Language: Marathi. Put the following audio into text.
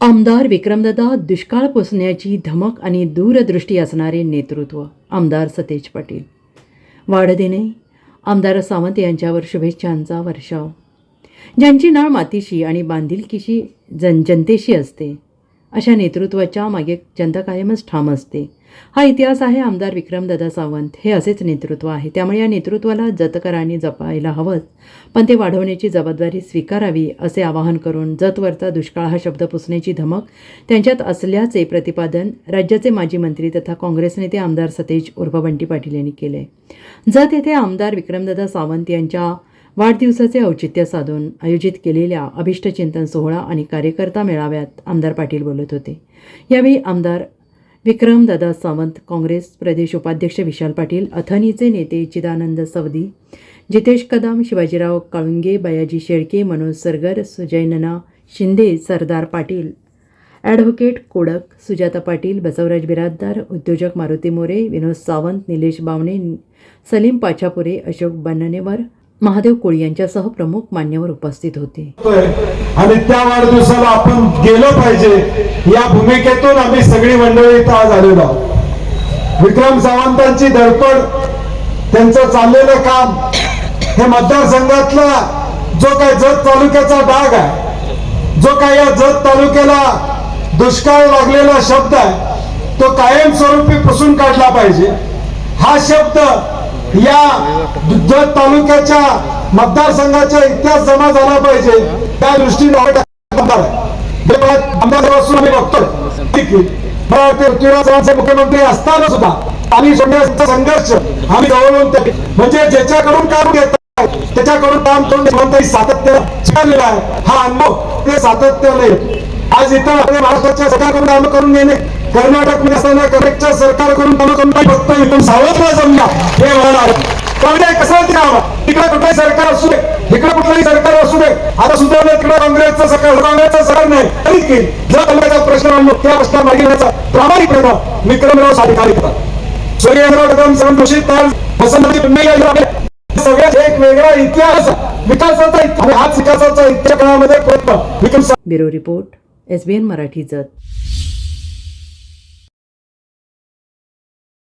आमदार विक्रमदादा दुष्काळ पुसण्याची धमक आणि दूरदृष्टी असणारे नेतृत्व आमदार सतेज पाटील. वाढदिने आमदार सावंत यांच्यावर शुभेच्छांचा वर्षाव. ज्यांची नाळ मातीशी आणि बांधिलकीशी जन जनतेशी असते अशा नेतृत्वाच्या मागे जनता कायमच ठाम असते. हा इतिहास आहे आमदार विक्रमदादा सावंत. हे असेच नेतृत्व आहे. त्यामुळे या नेतृत्वाला जतकरांनी जपायला हवंच पण ते वाढवण्याची जबाबदारी स्वीकारावी असे आवाहन करून जतवरचा दुष्काळ हा शब्द पुसण्याची धमक त्यांच्यात असल्याचे प्रतिपादन राज्याचे माजी मंत्री तथा काँग्रेस नेते आमदार सतेज उर्फ बंटी पाटील यांनी केले. जत येथे आमदार विक्रमदादा सावंत यांच्या वाढदिवसाचे औचित्य साधून आयोजित केलेल्या अभिष्टचिंतन सोहळा आणि कार्यकर्ता मेळाव्यात आमदार पाटील बोलत होते. यावेळी आमदार विक्रमदादा सावंत काँग्रेस प्रदेश उपाध्यक्ष विशाल पाटील अथनीचे नेते चिदानंद सवदी जितेश कदम शिवाजीराव काळुंगे बयाजी शेळके मनोज सरगर सुजयनना शिंदे सरदार पाटील. ॲडव्होकेट कोडक सुजाता पाटील बसवराज बिराजदार उद्योजक मारुती मोरे विनोद सावंत निलेश बावणे सलीम पाछापुरे अशोक बननेवर महादेव कोळी यांच्यासह प्रमुख मान्यवर उपस्थित होते. आणि त्या वाढदिवसाला आपण गेलो पाहिजे. या भूमिकेतून आम्ही सगळी मंडळी इथं आज आलेलो आहोत. विक्रम सावंतांची धडपड त्यांचं चाललेलं काम हे मतदारसंघातला जो काय जत तालुक्याचा भाग आहे जो काय या जत तालुक्याला दुष्काळ लागलेला शब्द आहे तो कायमस्वरूपी पुसून काढला पाहिजे. हा शब्द या जत तालुक्याच्या मतदारसंघाचा इतिहास जमा झाला पाहिजे. त्या दृष्टीने म्हणजे आम्ही बघतोय. मला वाटतं मुख्यमंत्री असताना सुद्धा आणि सोडण्याचा संघर्ष आम्ही जवळून म्हणजे ज्याच्याकडून काम घेत त्याच्याकडून काम करून श्रीमंतांनी सातत्य स्वीकारलेला आहे. हा अनुभव ते सातत्याने. आज इथं आपल्या महाराष्ट्राच्या सगळ्याकडून काम करून घेणे कर्नाटकमध्ये असताना कर्नाटकच्या सरकारकडून काम फक्त इथून सावधला जमला हे होणार म्हणजे कसं ते काम तिकडे कुठलंही सरकार असू दे इकडे कुठलंही सरकार असू दे आता सुधारलं तिकडे काँग्रेसचं सरकार काँग्रेसचं सरकार नाही तरी की जर तालुक्याचा प्रश्न आणलो त्या प्रश्न मागे घेण्याचा प्रामाणिक प्रयत्न विक्रमराव साधिकारी करतात सूर्यराव कदम सण जोशी ताल वसंतजी पुन्हा सगळ्यात एक वेगळा इतिहास विकासाचा आणि हाच विकासाचा इतिहास काळामध्ये प्रयत्न Vikram bureau report S B N Marathi Jath.